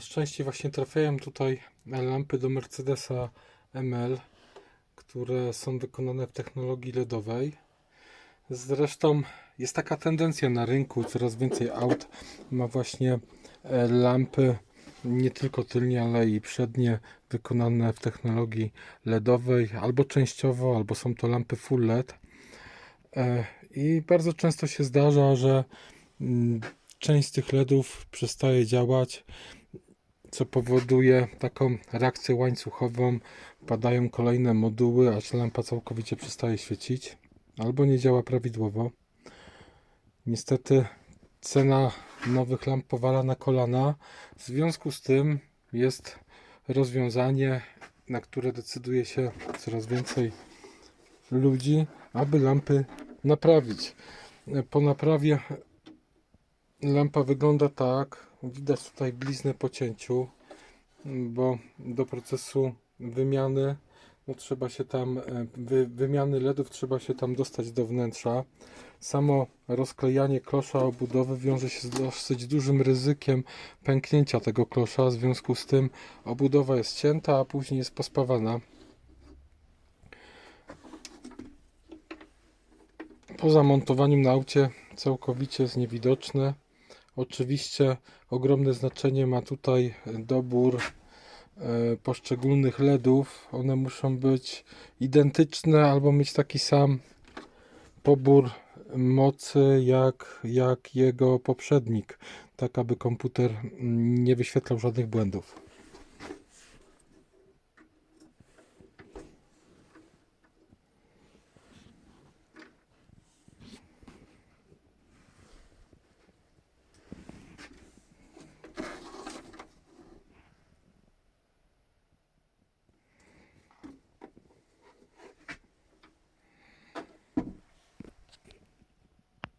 Częściej właśnie trafiają tutaj lampy do Mercedesa ML, które są wykonane w technologii LEDowej. Zresztą jest taka tendencja na rynku, coraz więcej aut ma właśnie e, lampy nie tylko tylnie, ale i przednie wykonane w technologii LEDowej, albo częściowo, albo są to lampy full LED. E, I bardzo często się zdarza, że mm, część z tych LEDów przestaje działać, co powoduje taką reakcję łańcuchową. Padają kolejne moduły, aż lampa całkowicie przestaje świecić, albo nie działa prawidłowo. Niestety cena nowych lamp powala na kolana. W związku z tym jest rozwiązanie, na które decyduje się coraz więcej ludzi, aby lampy naprawić. Po naprawie lampa wygląda tak. Widać tutaj bliznę po cięciu, bo do procesu wymiany no trzeba się tam, e, wy, wymiany LEDów trzeba się tam dostać do wnętrza. Samo rozklejanie klosza obudowy wiąże się z dosyć dużym ryzykiem pęknięcia tego klosza. W związku z tym obudowa jest cięta, a później jest pospawana. Po zamontowaniu na aucie całkowicie jest niewidoczne. Oczywiście ogromne znaczenie ma tutaj dobór e, poszczególnych LEDów. One muszą być identyczne albo mieć taki sam pobór mocy jak, jak jego poprzednik, tak aby komputer nie wyświetlał żadnych błędów.